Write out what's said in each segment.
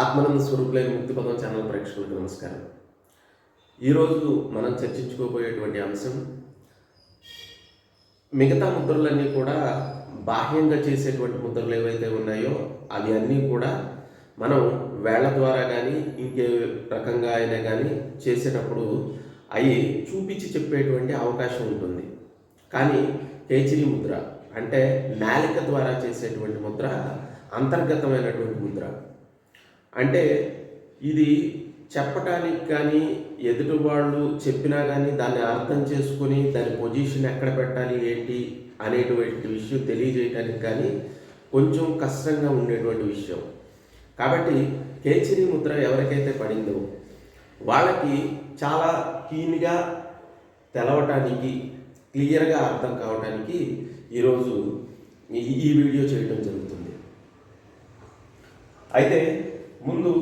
ఆత్మానంద స్వరూపులైన ముక్తిపదం channel ప్రేక్షకులకు నమస్కారం. ఈరోజు మనం చర్చించుకోబోయేటువంటి అంశం మిగతా ముద్రలన్నీ కూడా బాహ్యంగా చేసేటువంటి ముద్రలు ఏవైతే ఉన్నాయో అవి అన్నీ కూడా మనం వేళ్ళ ద్వారా కానీ ఇంకే రకంగా అయినా కానీ చేసేటప్పుడు అవి చూపించి చెప్పేటువంటి అవకాశం ఉంటుంది. కానీ కేచిరి ముద్ర అంటే నాలిక ద్వారా చేసేటువంటి ముద్ర అంతర్గతమైనటువంటి ముద్ర. అంటే ఇది చెప్పటానికి కానీ ఎదుటి వాళ్ళు చెప్పినా కానీ దాన్ని అర్థం చేసుకుని దాని పొజిషన్ ఎక్కడ పెట్టాలి ఏంటి అనేటువంటి విషయం తెలియజేయటానికి కానీ కొంచెం కష్టంగా ఉండేటువంటి విషయం. కాబట్టి కేచరి ముద్ర ఎవరికైతే పడిందో వాళ్ళకి చాలా క్లీన్గా తెలవటానికి క్లియర్గా అర్థం కావటానికి ఈరోజు ఈ ఈ వీడియో చేయడం జరుగుతుంది. అయితే ముందు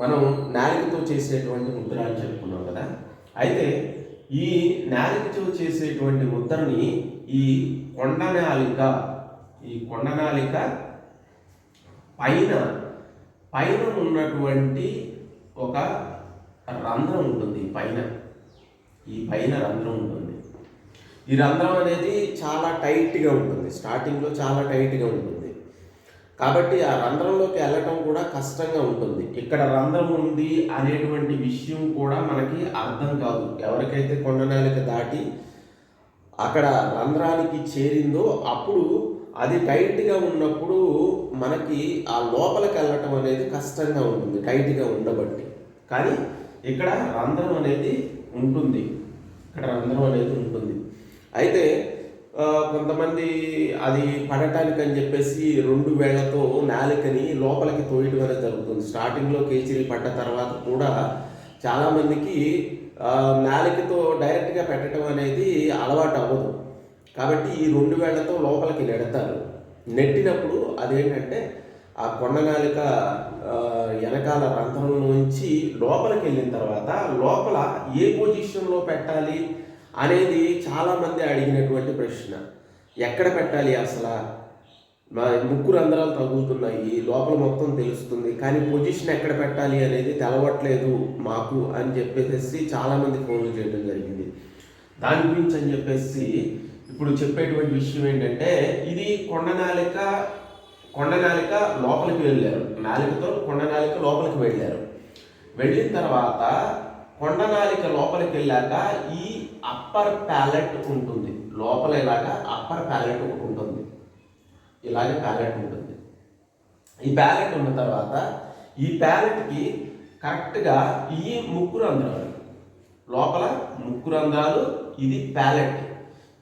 మనం నాలికతో చేసేటువంటి ముద్ర అని చెప్పుకున్నాం కదా. అయితే ఈ నాలికతో చేసేటువంటి ముద్రని ఈ కొండనాలిక ఈ కొండనాలిక పైన పైన ఉన్నటువంటి ఒక రంధ్రం ఉంటుంది పైన. ఈ పైన రంధ్రం ఉంటుంది. ఈ రంధ్రం అనేది చాలా టైట్గా ఉంటుంది. స్టార్టింగ్లో చాలా టైట్గా ఉంటుంది. కాబట్టి ఆ రంధ్రంలోకి వెళ్ళటం కూడా కష్టంగా ఉంటుంది. ఇక్కడ రంధ్రం ఉంది అనేటువంటి విషయం కూడా మనకి అర్థం కాదు. ఎవరికైతే కొండనాలిక దాటి అక్కడ రంధ్రానికి చేరిందో అప్పుడు అది టైట్గా ఉన్నప్పుడు మనకి ఆ లోపలికి వెళ్ళటం అనేది కష్టంగా ఉంటుంది టైట్గా ఉండబట్టి. కానీ ఇక్కడ రంధ్రం అనేది ఉంటుంది. ఇక్కడ రంధ్రం అనేది ఉంటుంది. అయితే కొంతమంది అది పడటానికి అని చెప్పేసి రెండు వేళ్ళతో నేలకని లోపలికి తోయటం అనేది జరుగుతుంది. స్టార్టింగ్లో కేజీలు పడ్డ తర్వాత కూడా చాలామందికి ఆ, డైరెక్ట్గా పెట్టడం అనేది అలవాటు అవ్వదు. కాబట్టి ఈ రెండు వేళ్ళతో లోపలికి నెడతారు. నెట్టినప్పుడు అదేంటంటే ఆ కొండనాలిక ఆ, వెనకాల రంధ్రం నుంచి లోపలికి వెళ్ళిన తర్వాత లోపల ఏ పొజిషన్లో పెట్టాలి? అనేది చాలామంది అడిగినటువంటి ప్రశ్న. ఎక్కడ పెట్టాలి అసలు? మా ముక్కు రంధ్రాలు తగులుతున్నాయి. లోపల మొత్తం తెలుస్తుంది. కానీ పొజిషన్ ఎక్కడ పెట్టాలి అనేది తెలవట్లేదు మాకు అని చెప్పేసి చాలామంది ఫోన్లు చేయడం జరిగింది. దాని గురించి అని చెప్పేసి ఇప్పుడు చెప్పేటువంటి విషయం ఏంటంటే ఇది కొండనాలిక కొండనాలిక లోపలికి వెళ్ళారు. నాలికతో కొండనాలిక లోపలికి వెళ్ళారు. వెళ్ళిన తర్వాత కొండనాలిక లోపలికి వెళ్ళాక ఈ అప్పర్ ప్యాలెట్ ఉంటుంది. లోపల ఇలాగా అప్పర్ ప్యాలెట్ ఒకటి ఉంటుంది. ఇలాగే ప్యాలెట్ ఉంటుంది. ఈ ప్యాలెట్ ఉన్న తర్వాత ఈ ప్యాలెట్కి కరెక్ట్గా ఈ ముక్కు రంధ్రాలు లోపల ముక్కు రంధ్రాలు ఇది ప్యాలెట్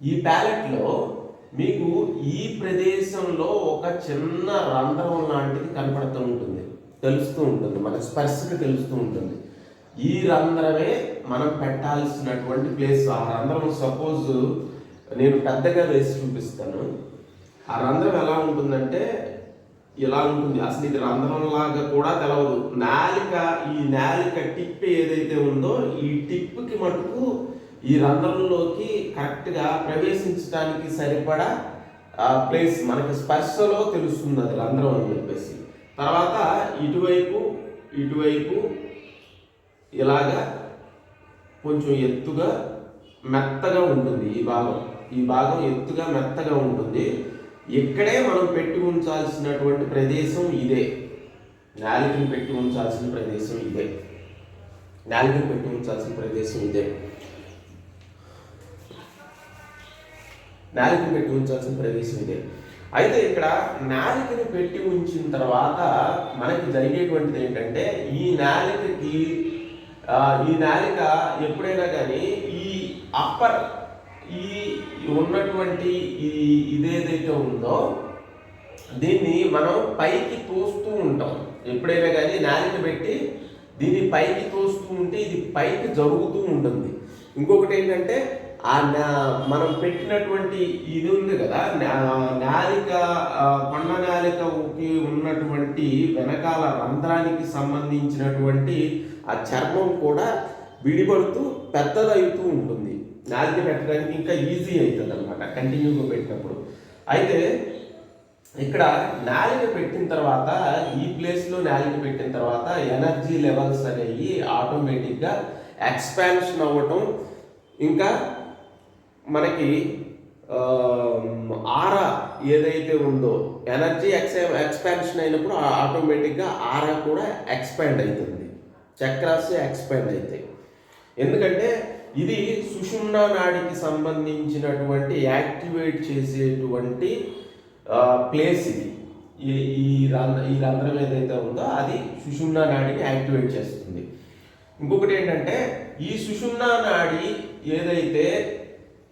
ఈ ప్యాలెట్లో మీకు ఈ ప్రదేశంలో ఒక చిన్న రంధ్రం లాంటిది కనపడుతూ ఉంటుంది. తెలుస్తూ ఉంటుంది. మన స్పర్శకు తెలుస్తూ ఉంటుంది. ఈ రంధ్రమే మనం పెట్టాల్సినటువంటి ప్లేస్ ఆ రంధ్రం సపోజ్ నేను పెద్దగా వేసి చూపిస్తాను. ఆ రంధ్రం ఎలా ఉంటుందంటే ఇలా ఉంటుంది. అసలు ఇది రంధ్రం లాగా కూడా తెలవదు. నాలిక ఈ నాలిక టిప్ ఏదైతే ఉందో ఈ టిప్కి మటుకు ఈ రంధ్రంలోకి కరెక్ట్గా ప్రవేశించడానికి సరిపడా ప్లేస్ మనకి స్పర్శలో తెలుస్తుంది అది రంధ్రం అని చెప్పేసి. తర్వాత ఇటువైపు ఇటువైపు ఇలాగా కొంచెం ఎత్తుగా మెత్తగా ఉంటుంది ఈ భాగం. ఈ భాగం ఎత్తుగా మెత్తగా ఉంటుంది. ఇక్కడే మనం పెట్టి ఉంచాల్సినటువంటి ప్రదేశం ఇదే. నాలికని పెట్టి ఉంచాల్సిన ప్రదేశం ఇదే. నాలికని పెట్టి ఉంచాల్సిన ప్రదేశం ఇదే. నాలికని పెట్టి ఉంచాల్సిన ప్రదేశం ఇదే. అయితే ఇక్కడ నాలికని పెట్టి ఉంచిన తర్వాత మనకి జరిగేటువంటిది ఏంటంటే ఈ నాలికకి ఈ నాలిక ఎప్పుడైనా కానీ ఈ అప్పర్ ఈ ఉన్నటువంటి ఈ ఇదేదైతే ఉందో దీన్ని మనం పైకి తోస్తూ ఉంటాం. ఎప్పుడైనా కానీ నాలిక పెట్టి దీన్ని పైకి తోస్తూ ఉంటే ఇది పైకి జరుగుతూ ఉంటుంది. ఇంకొకటి ఏంటంటే ఆ నా- మనం పెట్టినటువంటి ఇది ఉంది కదా నా- నాలిక కొండ నాలికకి ఉన్నటువంటి వెనకాల రంధ్రానికి సంబంధించినటువంటి ఆ చర్మం కూడా విడిపడుతూ పెద్దదవుతూ ఉంటుంది. నాలిక పెట్టడానికి ఇంకా ఈజీ అవుతుంది అనమాట కంటిన్యూగా పెట్టినప్పుడు. అయితే ఇక్కడ నాలిక పెట్టిన తర్వాత ఈ ప్లేస్లో నాలిక పెట్టిన తర్వాత ఎనర్జీ లెవెల్స్ అనేవి ఆటోమేటిక్గా ఎక్స్పాన్షన్ అవ్వటం ఇంకా మనకి ఆరా ఏదైతే ఉందో ఎనర్జీ ఎక్స్ ఎక్స్పాన్షన్ అయినప్పుడు ఆటోమేటిక్గా ఆరా కూడా ఎక్స్పాండ్ అవుతుంది. చక్రాస్ ఎక్స్పాండ్ అవుతాయి ఎందుకంటే ఇది సుషుమ్నా నాడికి సంబంధించినటువంటి యాక్టివేట్ చేసేటువంటి ప్లేస్ ఇది. ఈ ఈ రంధ్ర ఈ రంధ్రం ఏదైతే ఉందో అది సుషుమ్నా నాడిని యాక్టివేట్ చేస్తుంది. ఇంకొకటి ఏంటంటే ఈ సుషుమ్నా నాడి ఏదైతే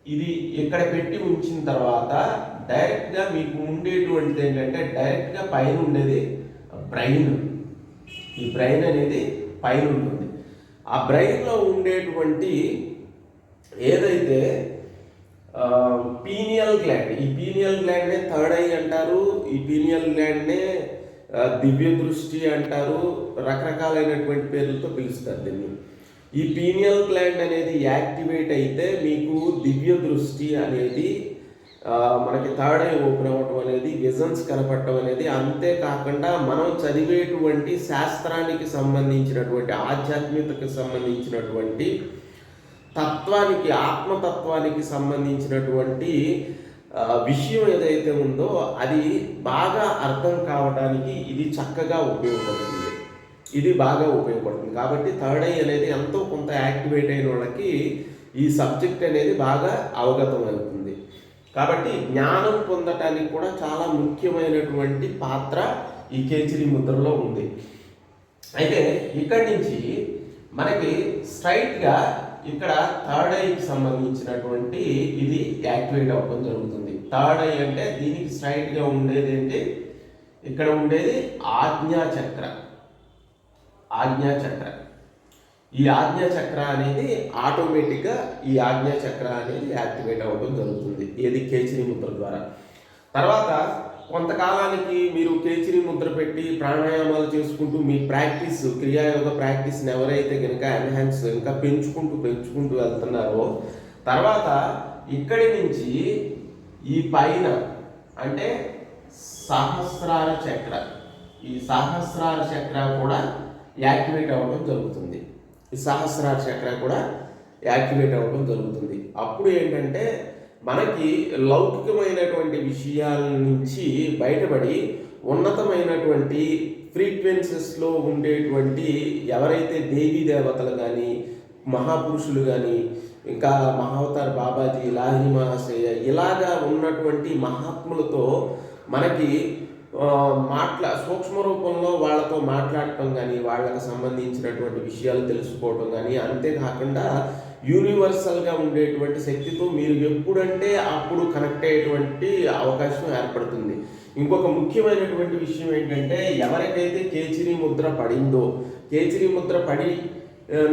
ఇది ఇక్కడ పెట్టి ఉంచిన తర్వాత డైరెక్ట్గా మీకు ఉండేటువంటిది ఏంటంటే డైరెక్ట్గా పైన ఉండేది బ్రెయిన్ ఈ బ్రెయిన్ అనేది పైన ఉంటుంది ఆ బ్రెయిన్లో ఉండేటువంటి ఏదైతే పీనియల్ గ్లాండ్ ఈ పీనియల్ గ్లాండ్నే థర్డ్ ఐ అంటారు ఈ పీనియల్ గ్లాండ్నే దివ్య దృష్టి అంటారు రకరకాలైనటువంటి పేర్లతో పిలుస్తారు దీన్ని. ఈ పీనియల్ గ్లాండ్ అనేది యాక్టివేట్ అయితే మీకు దివ్య దృష్టి అనేది మనకి థర్డ్ ఐ ఓపెన్ అవ్వటం అనేది విజన్స్ కనపడటం అనేది అంతేకాకుండా మనం చదివేటువంటి శాస్త్రానికి సంబంధించినటువంటి ఆధ్యాత్మికతకు సంబంధించినటువంటి తత్వానికి ఆత్మతత్వానికి సంబంధించినటువంటి విషయం ఏదైతే ఉందో అది బాగా అర్థం కావడానికి ఇది చక్కగా ఉపయోగపడుతుంది. ఇది బాగా ఉపయోగపడుతుంది. కాబట్టి థర్డ్ ఐ అనేది ఎంతో కొంత యాక్టివేట్ అయిన వాళ్ళకి ఈ సబ్జెక్ట్ అనేది బాగా అవగతం అవుతుంది కాబట్టి జ్ఞానం పొందటానికి కూడా చాలా ముఖ్యమైనటువంటి పాత్ర ఈ కేచిరి ముద్రలో ఉంది. అయితే ఇక్కడి నుంచి మనకి స్ట్రైట్గా ఇక్కడ థర్డ్ ఐకి సంబంధించినటువంటి ఇది యాక్టివేట్ అవ్వడం జరుగుతుంది. థర్డ్ ఐ అంటే దీనికి స్ట్రైట్గా ఉండేది ఏంటి? ఇక్కడ ఉండేది ఆజ్ఞా చక్ర ఆజ్ఞా చక్ర ఈ ఆజ్ఞా చక్ర అనేది ఆటోమేటిక్గా ఈ ఆజ్ఞా చక్ర అనేది యాక్టివేట్ అవ్వడం జరుగుతుంది. ఏది కేచిరి ముద్ర ద్వారా. తర్వాత కొంతకాలానికి మీరు కేచిరి ముద్ర పెట్టి ప్రాణాయామాలు చేసుకుంటూ మీ ప్రాక్టీస్ క్రియాయోగ ప్రాక్టీస్ని ఎవరైతే కనుక ఎన్హాన్స్ ఇంకా పెంచుకుంటూ పెంచుకుంటూ వెళ్తున్నారో తర్వాత ఇక్కడి నుంచి ఈ పైన అంటే సహస్రార చక్ర. ఈ సహస్రార చక్ర కూడా యాక్టివేట్ అవ్వడం జరుగుతుంది. ఈ సహస్రార చక్ర కూడా యాక్టివేట్ అవ్వడం జరుగుతుంది. అప్పుడు ఏంటంటే మనకి లౌకికమైనటువంటి విషయాల నుంచి బయటపడి ఉన్నతమైనటువంటి ఫ్రీక్వెన్సెస్లో ఉండేటువంటి ఎవరైతే దేవీ దేవతలు కానీ మహాపురుషులు కానీ ఇంకా మహావతార్ బాబాజీ లాహి మహాశయ ఇలాగా ఉన్నటువంటి మహాత్ములతో మనకి మాట్లా సూక్ష్మ రూపంలో వాళ్ళతో మాట్లాడటం కానీ వాళ్ళకి సంబంధించినటువంటి విషయాలు తెలుసుకోవటం కానీ అంతేకాకుండా యూనివర్సల్గా ఉండేటువంటి శక్తితో మీరు ఎప్పుడంటే అప్పుడు కనెక్ట్ అయ్యేటువంటి అవకాశం ఏర్పడుతుంది. ఇంకొక ముఖ్యమైనటువంటి విషయం ఏంటంటే ఎవరికైతే కేచిరి ముద్ర పడిందో కేచిరి ముద్ర పడి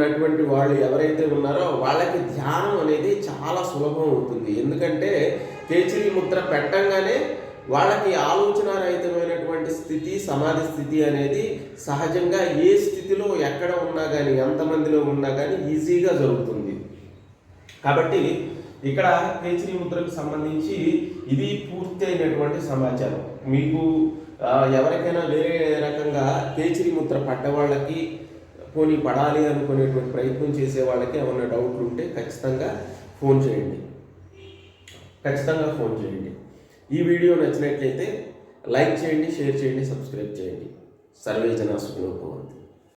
నటువంటి వాళ్ళు ఎవరైతే ఉన్నారో వాళ్ళకి ధ్యానం అనేది చాలా సులభం అవుతుంది. ఎందుకంటే కేచిరి ముద్ర పెట్టంగానే వాళ్ళకి ఆలోచన రహితమైనటువంటి స్థితి సమాధి స్థితి అనేది సహజంగా ఏ స్థితిలో ఎక్కడ ఉన్నా కానీ ఎంతమందిలో ఉన్నా కానీ ఈజీగా జరుగుతుంది. కాబట్టి ఇక్కడ కేచరి ముద్రకు సంబంధించి ఇది పూర్తి అయినటువంటి సమాచారం. మీకు ఎవరికైనా వేరే రకంగా కేచరి ముద్ర పడ్డ వాళ్ళకి పోనీ పడాలి అనుకునేటువంటి ప్రయత్నం చేసే వాళ్ళకి ఏమైనా డౌట్లు ఉంటే ఖచ్చితంగా ఫోన్ చేయండి. ఖచ్చితంగా ఫోన్ చేయండి. ఈ వీడియో నచ్చినట్లయితే లైక్ చేయండి షేర్ చేయండి సబ్స్క్రైబ్ చేయండి. సర్వే జనా సుఖినోభవంతి